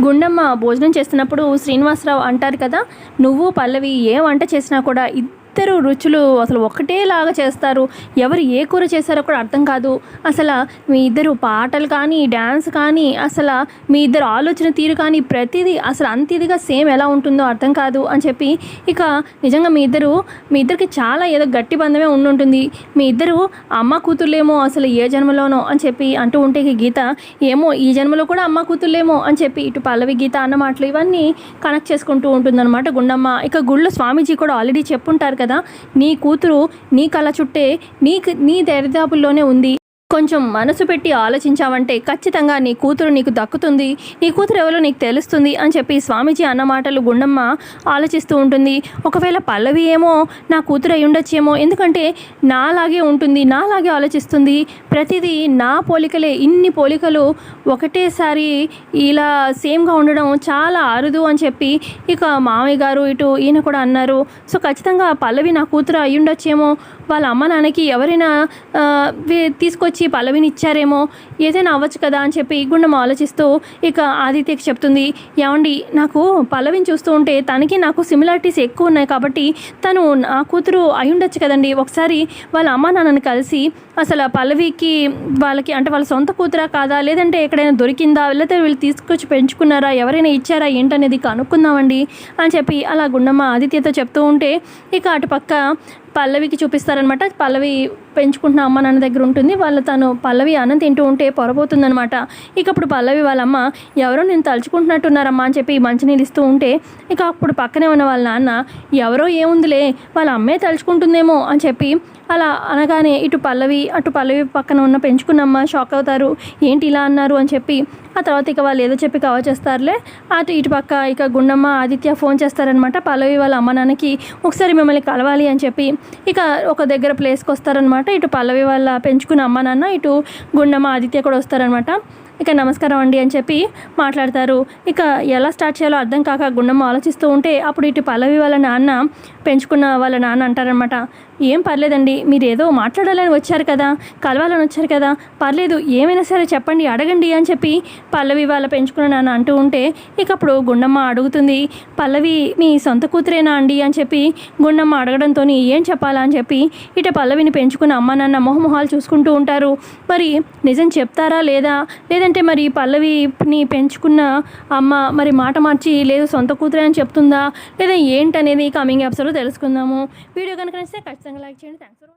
గుండమ్మ భోజనం చేస్తున్నప్పుడు శ్రీనివాసరావు అంటారు కదా నువ్వు పల్లవి ఏ వంట చేసినా కూడా ఇద్దరు రుచులు అసలు ఒకటేలాగా చేస్తారు. ఎవరు ఏ కూర చేశారో కూడా అర్థం కాదు. అసలు మీ ఇద్దరు పాటలు కానీ డ్యాన్స్ కానీ అసలు మీ ఇద్దరు ఆలోచన తీరు కానీ ప్రతిదీ అసలు అంత ఇదిగా సేమ్ ఎలా ఉంటుందో అర్థం కాదు అని చెప్పి ఇక నిజంగా మీ ఇద్దరు మీ ఇద్దరికి చాలా ఏదో గట్టి బంధమే ఉండుంటుంది. మీ ఇద్దరు అమ్మ కూతుర్లేమో అసలు ఏ జన్మలోనో అని చెప్పి అంటూ ఉంటే ఇక గీత ఏమో ఈ జన్మలో కూడా అమ్మ కూతుర్లేమో అని చెప్పి ఇటు పల్లవి గీత అన్న మాటలు ఇవన్నీ కనెక్ట్ చేసుకుంటూ ఉంటుందన్నమాట గుండమ్మ. ఇక గుళ్ళో స్వామీజీ కూడా ఆల్రెడీ చెప్పుంటారు కదా? నీ కూతురు నీ కళ చుట్టే నీకు నీ దరిదాపుల్లోనే ఉంది. కొంచెం మనసు పెట్టి ఆలోచించావంటే ఖచ్చితంగా నీ కూతురు నీకు దక్కుతుంది నీ కూతురు ఎవరో నీకు తెలుస్తుంది అని చెప్పి స్వామీజీ అన్న మాటలు గుండమ్మ ఆలోచిస్తూ ఉంటుంది. ఒకవేళ పల్లవి ఏమో నా కూతురు అయి ఉండొచ్చేమో ఎందుకంటే నాలాగే ఉంటుంది నాలాగే ఆలోచిస్తుంది. ప్రతిదీ నా పోలికలే ఇన్ని పోలికలు ఒకటేసారి ఇలా సేమ్గా ఉండడం చాలా అరుదు అని చెప్పి ఇక మామయ్య గారు ఇటు ఈయన కూడా అన్నారు. సో ఖచ్చితంగా పల్లవి నా కూతురు అయ్యుండొచ్చేమో వాళ్ళ అమ్మ నాన్నకి ఎవరైనా తీసుకొచ్చి పల్లవిని ఇచ్చారేమో ఏదైనా అవ్వచ్చు కదా అని చెప్పి గుండెం ఆలోచిస్తూ ఇక ఆదిత్యకి చెప్తుంది ఏమండి నాకు పల్లవిని చూస్తూ ఉంటే తనకి నాకు సిమిలారిటీస్ ఎక్కువ ఉన్నాయి కాబట్టి తను నా కూతురు అయి ఉండొచ్చు కదండి. ఒకసారి వాళ్ళ అమ్మ నాన్నని కలిసి అసలు ఆ పల్లవికి వాళ్ళకి అంటే వాళ్ళ సొంత కూతురా కాదా? లేదంటే ఎక్కడైనా దొరికిందా? లేకపోతే వీళ్ళు తీసుకొచ్చి పెంచుకున్నారా? ఎవరైనా ఇచ్చారా? ఏంటనేది కనుక్కుందామండి అని చెప్పి అలా గుండమ్మ ఆదిత్యతో చెప్తూ ఉంటే ఇక అటుపక్క పల్లవికి చూపిస్తారనమాట. పల్లవి పెంచుకుంటున్న అమ్మ నాన్న దగ్గర ఉంటుంది. వాళ్ళు తను పల్లవి అన్నం తింటూ ఉంటే పొరపోతుందనమాట ఇక అప్పుడు పల్లవి వాళ్ళమ్మ ఎవరో నేను తలుచుకుంటున్నట్టున్నారమ్మా అని చెప్పి మంచినీళ్ళు ఇస్తూ ఉంటే ఇక అప్పుడు పక్కనే ఉన్న వాళ్ళ నాన్న ఎవరో ఏముందిలే వాళ్ళ అమ్మే తలుచుకుంటుందేమో అని చెప్పి అలా అనగానే ఇటు పల్లవి అటు పల్లవి పక్కన ఉన్న పెంచుకున్నమ్మ షాక్ అవుతారు. ఏంటి ఇలా అన్నారు? అని చెప్పి ఆ తర్వాత ఇక వాళ్ళు ఏదో చెప్పి కవర్ చేస్తారులే. అటు ఇటు పక్క ఇక గుండమ్మ ఆదిత్య ఫోన్ చేస్తారనమాట పల్లవి వాళ్ళ అమ్మ నాన్నకి ఒకసారి మిమ్మల్ని కలవాలి అని చెప్పి ఇక ఒక దగ్గర ప్లేస్కి వస్తారనమాట ఇటు పల్లవి వాళ్ళ పెంచుకున్న అమ్మ నాన్న ఇటు గుండమ్మ ఆదిత్య కూడా వస్తారనమాట ఇక నమస్కారం అండి అని చెప్పి మాట్లాడతారు. ఇక ఎలా స్టార్ట్ చేయాలో అర్థం కాక గుండమ్మ ఆలోచిస్తూ ఉంటే అప్పుడు ఇటు పల్లవి వాళ్ళ నాన్న పెంచుకున్న వాళ్ళ నాన్న అంటారనమాట ఏం పర్లేదండి మీరు ఏదో మాట్లాడాలని వచ్చారు కదా కలవాలని వచ్చారు కదా పర్లేదు ఏమైనా సరే చెప్పండి అడగండి అని చెప్పి పల్లవి వాళ్ళ పెంచుకున్న నాన్న అంటూ ఉంటే ఇక అప్పుడు గుండమ్మ అడుగుతుంది. పల్లవి మీ సొంత కూతురేనా అండి? అని చెప్పి గుండమ్మ అడగడంతో ఏం చెప్పాలా? అని చెప్పి ఇట పల్లవిని పెంచుకున్న అమ్మ నాన్న మొహమొహాలు చూసుకుంటూ ఉంటారు. మరి నిజం చెప్తారా లేదా? లేదంటే మరి పల్లవిని పెంచుకున్న అమ్మ మరి మాట మార్చి లేదు సొంత కూతురే అని చెప్తుందా? లేదా ఏంటనేది కమింగ్ ఎపిసోడ్లో తెలుసుకుందాము. వీడియో కనుక నచ్చితే ఖచ్చితంగా లైక్ చేయండి. Thanks for